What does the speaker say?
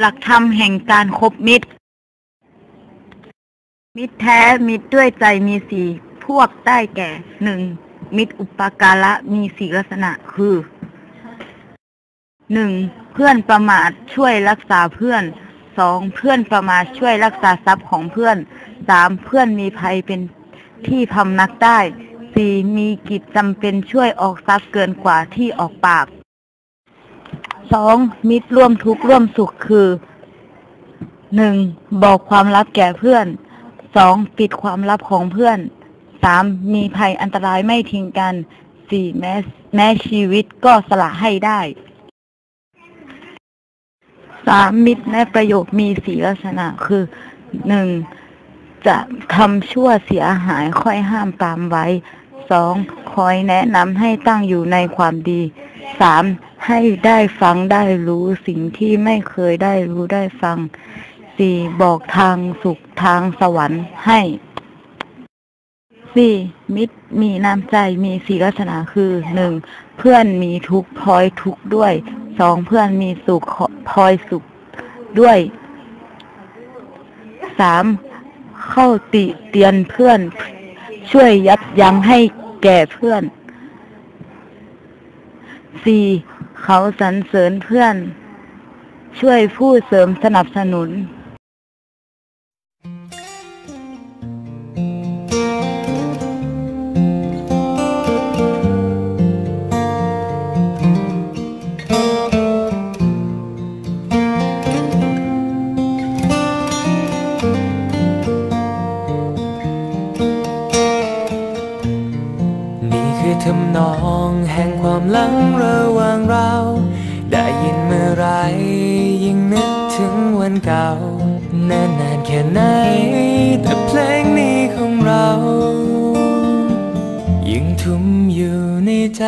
หลักธรรมแห่งการคบมิตร มิตรแท้มิตรด้วยใจมีสี่พวกได้แก่หนึ่งมิตรอุปการะมีสี่ลักษณะคือหนึ่งเพื่อนประมาทช่วยรักษาเพื่อนสองเพื่อนประมาทช่วยรักษาทรัพย์ของเพื่อนสามเพื่อนมีภัยเป็นที่พำนักได้สี่มีกิจจำเป็นช่วยออกทรัพย์เกินกว่าที่ออกปาก สองมิตรร่วมทุกข์ร่วมสุขคือหนึ่งบอกความลับแก่เพื่อนสองปิดความลับของเพื่อนสามมีภัยอันตรายไม่ทิ้งกันสี่แม้แม้ชีวิตก็สละให้ได้สามมิตรในประโยคมีสีลักษณะคือหนึ่งจะทำชั่วเสียหายค่อยห้ามปามไว้สอง คอยแนะนำให้ตั้งอยู่ในความดีสามให้ได้ฟังได้รู้สิ่งที่ไม่เคยได้รู้ได้ฟังสี่บอกทางสุขทางสวรรค์ให้สี่มิตรมีน้ำใจมีสีลักษณะคือหนึ่งเพื่อนมีทุกพลอยทุกด้วยสองเพื่อนมีสุขพลอยสุขด้วยสามเข้าติเตียนเพื่อนช่วยยับยั้งให้ แก่เพื่อนสี่เขาสรรเสริญเพื่อน ช่วยผู้เสริมสนับสนุน ทำนองแห่งความหลังระหว่างเรา ได้ยินเมื่อไรยิ่งนึกถึงวันเก่านานนานแค่ไหน แต่เพลงนี้ของเรา ยิ่งทุ่มอยู่ในใจ